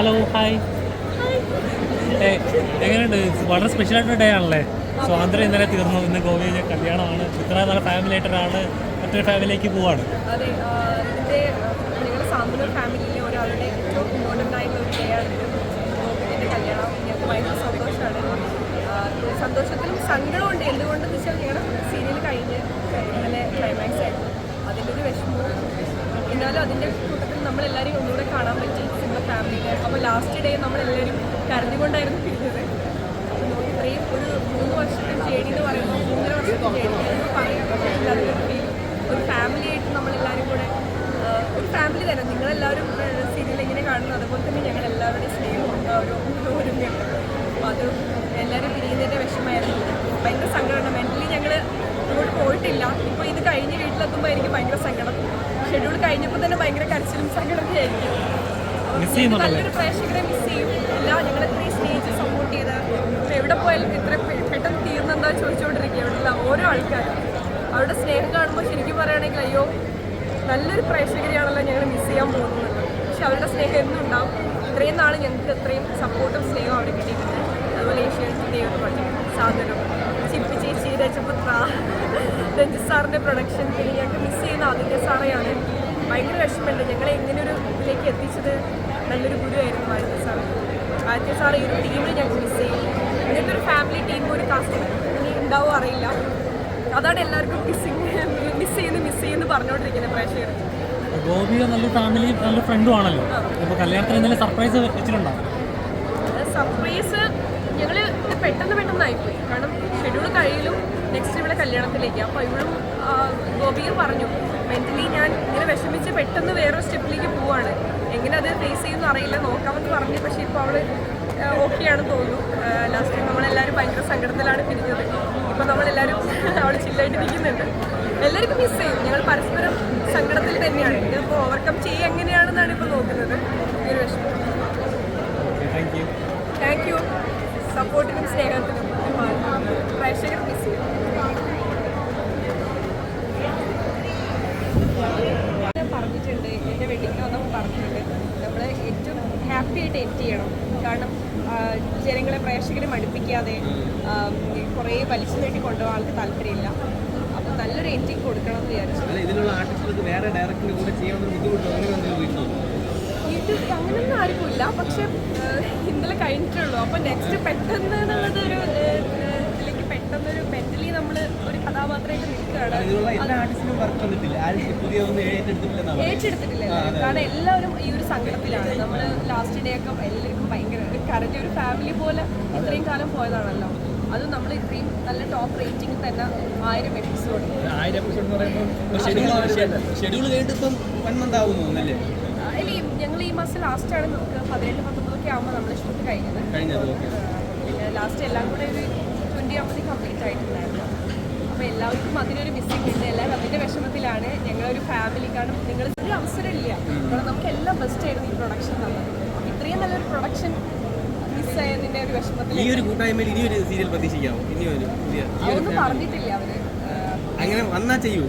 Hello hi ഏ എങ്ങനെയുണ്ട്? വളരെ സ്പെഷ്യൽ ആയിട്ടുള്ള ഡേ ആണല്ലേ? സ്വാതന്ത്ര്യം ഇന്നലെ തീർന്നു. ഇന്ന് ഗോവയിലെ കല്യാണമാണ്. ഇത്ര നല്ല ഫാമിലി ആയിട്ട് ഒരാൾ മറ്റൊരു ഫാമിലിയിലേക്ക് പോവാണ്. ഫാമിലിയിലെ ഒരാളുടെ ഏറ്റവും ഇമ്പോർട്ടന്റ് ആയിട്ടുള്ള ഒരു ഡേ ആണ് എന്റെ കല്യാണം. ഞങ്ങൾക്ക് ഭയങ്കര സന്തോഷമാണ്. ആ, സന്തോഷത്തിലും സങ്കടമുണ്ട്. എന്തുകൊണ്ടെന്ന് വെച്ചാൽ ഞങ്ങളുടെ സീരിയൽ കഴിഞ്ഞ് ഇന്നലെ ക്ലൈമാക്സ് ആയിരുന്നു. അതിന്റെ ഒരു വിഷമവും. എന്നാലും അതിന്റെ കൂട്ടത്തിൽ നമ്മളെല്ലാവരെയും ഒന്നുകൂടെ ലാസ്റ്റ് ഡേ നമ്മളെല്ലാവരും കരഞ്ഞുകൊണ്ടായിരുന്നു അപ്പോൾ ഇത്രയും ഒരു മൂന്ന് വർഷത്തെ ജേഡി എന്ന് പറയുന്നത് മൂന്നര വർഷത്തെ ജേഡി എന്ന് അതിലൊരു ഒരു ഫാമിലി ആയിട്ട് നമ്മളെല്ലാവരും കൂടെ ഒരു ഫാമിലി തന്നെ. നിങ്ങളെല്ലാവരും സീരിയൽ എങ്ങനെ കാണുന്നത്. അതുപോലെ തന്നെ ഞങ്ങൾ എല്ലാവരുടെയും സ്നേഹമുണ്ട് ഒരു ഒരുമയുണ്ട് അപ്പോൾ അത് എല്ലാവരും പിരിയുന്നതിന്റെ വിഷമമായിരുന്നു. ഭയങ്കര സങ്കടമുണ്ട് മെന്റലി ഞങ്ങൾ ഇങ്ങോട്ട് പോയിട്ടില്ല. ഇപ്പോൾ ഇത് കഴിഞ്ഞ് വീട്ടിലെത്തുമ്പോൾ എനിക്ക് ഭയങ്കര സങ്കടം. ഷെഡ്യൂൾ കഴിഞ്ഞപ്പോൾ തന്നെ ഭയങ്കര കരച്ചിലും സങ്കടമൊക്കെ ആയിരിക്കും. Miss ചെയ്യുന്നുണ്ടല്ലേ? പ്രേക്ഷകരെ മിസ് ചെയ്യും. എല്ലാ ഞങ്ങളെ ഇത്രയും ഇപ്പോൾ എവിടെ പോയാലും ഇത്ര പെട്ടെന്ന് തീർന്നെന്താ ചോദിച്ചുകൊണ്ടിരിക്കുക ഇവിടെയുള്ള ഓരോ ആൾക്കാരും. അവരുടെ സ്നേഹം കാണുമ്പോൾ ശരിക്കും പറയുകയാണെങ്കിൽ അയ്യോ നല്ലൊരു പ്രേക്ഷകരെയാണല്ലോ ഞങ്ങൾ മിസ് ചെയ്യാൻ പോകുന്നത്. പക്ഷെ അവരുടെ സ്നേഹം എന്നും ഉണ്ടാവും. നാൾ ഞങ്ങൾക്ക് സപ്പോർട്ടും സ്നേഹവും അവിടെ അതുപോലെ ഏഷ്യാനെറ്റിന്റെ ഒരു പ്രൊജക്ട് സാധനം. ചിപ്പി ചേച്ചി രജപുത്ര രഞ്ജിത് സാറിന്റെ പ്രൊഡക്ഷൻ പിന്നെ ഞങ്ങൾക്ക് മിസ് ചെയ്യുന്ന ആദിത്യ സാറെയാണ്. ഭയങ്കര വിഷമമുണ്ട്. ഞങ്ങളെ ഇങ്ങനെ ഒരു ഇതിലേക്ക് എത്തിച്ചത്? നല്ലൊരു ഗുരുവായിരുന്നു ആദിത്യ സാർ. ആദിത്യ സാർ ഈ ഒരു ടീമിൽ ഞങ്ങൾക്ക് മിസ് ചെയ്യും ഇങ്ങനത്തെ ഒരു ഫാമിലി ടീം ഒരു കാസ്റ്റ് ഇനി ഉണ്ടാവും അറിയില്ല. അതാണ് എല്ലാവർക്കും മിസ്സിങ് മിസ് ചെയ്യുന്നു മിസ് ചെയ്യുന്നു പറഞ്ഞുകൊണ്ടിരിക്കുന്നത് പ്രേക്ഷകർ. ഗോപിയോ നല്ല ഫാമിലി നല്ല ഫ്രണ്ടും ആണല്ലോ. അപ്പോൾ കല്യാണത്തിന് എന്തെങ്കിലും സർപ്രൈസ് വെച്ചിട്ടുണ്ടോ? സർപ്രൈസ് ഞങ്ങൾ പെട്ടെന്ന് പെട്ടെന്നായിപ്പോയി കാരണം ഷെഡ്യൂൾ കഴിയലും നെക്സ്റ്റ് ഇവിടെ കല്യാണത്തിലേക്ക്. അപ്പോൾ ഇവളും ഗോപിയും പറഞ്ഞു മെന്റലി ഞാൻ ഇങ്ങനെ വിഷമിച്ച് പെട്ടെന്ന് വേറൊരു സ്റ്റെപ്പിലേക്ക് പോവാണ്. എങ്ങനെ അത് ഫേസ് ചെയ്യുമെന്ന് അറിയില്ല നോക്കാമെന്ന് പറഞ്ഞു. പക്ഷേ ഇപ്പോൾ അവൾ ഓക്കെ ആണ് തോന്നുന്നു. ലാസ്റ്റ് ടൈം നമ്മളെല്ലാവരും ഭയങ്കര സങ്കടത്തിലാണ് പിരിഞ്ഞത്. ഇപ്പോൾ നമ്മളെല്ലാവരും അവൾ ചില്ലായിട്ട് നിൽക്കുന്നുണ്ട് എല്ലാവർക്കും മിസ് ചെയ്യും ഞങ്ങൾ പരസ്പരം സങ്കടത്തിൽ തന്നെയാണ്. ഇതിപ്പോൾ ഓവർകം ചെയ്യുക എങ്ങനെയാണെന്നാണ് ഇപ്പോൾ നോക്കുന്നത്. ഒരു വിഷമം. താങ്ക് യു സപ്പോർട്ടിനും സ്നേഹത്തിനും പ്രേക്ഷകർ മിസ് ചെയ്യും. പറഞ്ഞിട്ടുണ്ട് എന്റെ വെഡിങ്ങിന് വന്നപ്പോൾ പറഞ്ഞിട്ടുണ്ട് നമ്മൾ ഏറ്റവും ഹാപ്പി ആയിട്ട് എൻഡ് ചെയ്യണം. കാരണം ജനങ്ങളെ പ്രേക്ഷകരെ മടുപ്പിക്കാതെ കുറേ വലിച്ചു നീട്ടി കൊണ്ടുപോകാൻ ആൾക്ക് താല്പര്യമില്ല. അപ്പോൾ നല്ലൊരു എൻഡിങ് കൊടുക്കണം എന്ന് വിചാരിച്ചു. ഇതിനുള്ള ഇതിലുള്ള ആർട്ടിസ്റ്റുകൾക്ക് വേറെ ഡയറക്ടർ കൂടെ ചെയ്യാൻ ബുദ്ധിമുട്ടോ അങ്ങനെ എന്തെങ്കിലും വരുന്നോ അങ്ങനെയൊന്നും ആരുമില്ല പക്ഷെ ഇന്നലെ കഴിഞ്ഞിട്ടുള്ളൂ. അപ്പൊ നെക്സ്റ്റ് പെട്ടെന്ന് എന്നുള്ളത് ഒരു ഏഹ്, ഏഹ്, ഇതിലേക്ക് പെട്ടെന്നൊരു മെന്റലി നമ്മൾ ഒരു കഥാപാത്രമായിട്ട് നിൽക്കുകയാണ്. ഏറ്റെടുത്തിട്ടില്ല കാരണം എല്ലാവരും ഈ ഒരു സങ്കടത്തിലാണ്. നമ്മൾ ലാസ്റ്റ് ഡേ ഒക്കെ എല്ലാവർക്കും ഭയങ്കര ഒരു കരഞ്ഞ ഒരു ഫാമിലി പോലെ ഇത്രയും കാലം പോയതാണല്ലോ. അത് നമ്മൾ ഇത്രയും നല്ല ടോപ്പ് റേറ്റിംഗ് തന്നെ ആയിരം എപ്പിസോഡ് ആയിരം എപ്പിസോഡ് ഷെഡ്യൂൾ കഴിഞ്ഞിട്ട് ഇപ്പം വൺ മന്ത് ആവുന്നു ഇല്ല ഞങ്ങൾ ഈ മാസം ലാസ്റ്റാണ് നമുക്ക് പതിനെട്ട് പത്തൊമ്പതൊക്കെ ആകുമ്പോൾ നമ്മൾ ഷൂട്ട് കഴിഞ്ഞത്. പിന്നെ ലാസ്റ്റ് എല്ലാം കൂടെ ഒരു ട്വന്റി ആകുമ്പോൾ കംപ്ലീറ്റ് ആയിട്ടുണ്ടായിരുന്നു. അപ്പോൾ എല്ലാവർക്കും അതിനൊരു മിസ്സിംഗ് ഉണ്ട്. എല്ലാവരും അതിന്റെ വിഷമത്തിലാണ്. ഞങ്ങളൊരു ഫാമിലി കാരണം നിങ്ങൾ ഒരു അവസരമില്ല കാരണം നമുക്ക് എല്ലാം ബെസ്റ്റ് ആയിരുന്നു ഈ പ്രൊഡക്ഷൻ തന്നത്. ഇത്രയും നല്ലൊരു പ്രൊഡക്ഷൻ മിസ്സായതിന്റെ ഒരു വിഷമത്തിൽ ഈ ഒരു കൂട്ടായ്മയിൽ ഇനി ഒരു സീരിയൽ പ്രതീക്ഷിക്കാമോ ഇനി ഒരു family. പറഞ്ഞിട്ടില്ല അവർ. അങ്ങനെ വന്നാ ചെയ്യൂ.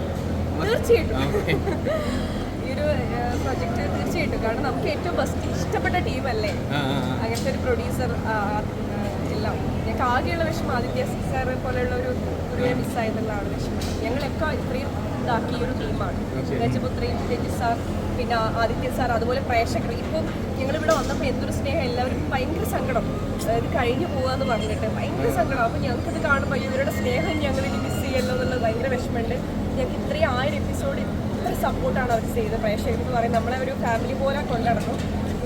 തീർച്ചയായിട്ടും. ഒരു പ്രൊജക്റ്റ് തീർച്ചയായിട്ടും. കാരണം നമുക്ക് ഏറ്റവും ബെസ്റ്റ് ഇഷ്ടപ്പെട്ട ടീമല്ലേ. അങ്ങനത്തെ ഒരു പ്രൊഡ്യൂസർ എല്ലാം. ഞങ്ങൾക്ക് ആകെയുള്ള വിഷമം ആദിത്യ സാറ് പോലെയുള്ള ഒരു ഗുരുവിനെ മിസ്സായതെന്നുള്ളതാണ് വിഷമം. ഞങ്ങളൊക്കെ ഇത്രയും ഇതാക്കിയ ഒരു ടീമാണ്. രജപുത്രയും രഞ്ജിത് സാർ പിന്നെ ആദിത്യ സാർ അതുപോലെ പ്രേക്ഷകർ. ഇപ്പോൾ ഞങ്ങളിവിടെ വന്നപ്പോൾ എന്തൊരു സ്നേഹം എല്ലാവരും ഭയങ്കര സങ്കടം. ഇത് കഴിഞ്ഞു പോകാന്ന് പറഞ്ഞിട്ട് ഭയങ്കര സങ്കടം. അപ്പോൾ ഞങ്ങൾക്കത് കാണുമ്പോൾ ഇവരുടെ സ്നേഹം ഞങ്ങൾ ഇനി മിസ് ചെയ്യല്ലോ എന്നുള്ളത് ഭയങ്കര വിഷമമുണ്ട്. ഞങ്ങൾക്ക് ഇത്രയും ആയിരം എപ്പിസോഡ് സപ്പോർട്ടാണ് അവർ ചെയ്തത്. പ്രേക്ഷകർ എന്ന് പറയുന്നത് നമ്മളെ ഒരു ഫാമിലി പോലെ കൊണ്ടുനടന്നു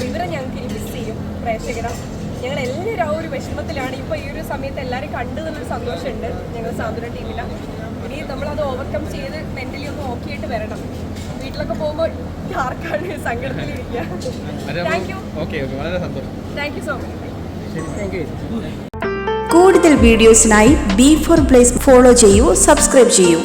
ഇവരെ ഞങ്ങൾക്ക് ഇനി മിസ് ചെയ്യും. പ്രേക്ഷകരെ. ഞങ്ങൾ എല്ലാവരും ആ ഒരു വിഷമത്തിലാണ്. ഇപ്പോൾ ഈ ഒരു സമയത്ത് എല്ലാവരും കണ്ടു തന്നൊരു സന്തോഷമുണ്ട്. ഞങ്ങൾ സാന്ത്വന ടീമില ഇനി നമ്മളത് ഓവർകം ചെയ്ത് മെന്റലി ഒന്ന് ഓക്കെ ആയിട്ട് വരണം. വീട്ടിലൊക്കെ പോകുമ്പോൾ ആർക്കാണ് സങ്കടത്തിലിരിക്കുക thank you thank you so much കൂടുതൽ വീഡിയോസിനായി ബി ഫോർ പ്ലേസ് ഫോളോ ചെയ്യൂ സബ്സ്ക്രൈബ് ചെയ്യൂ.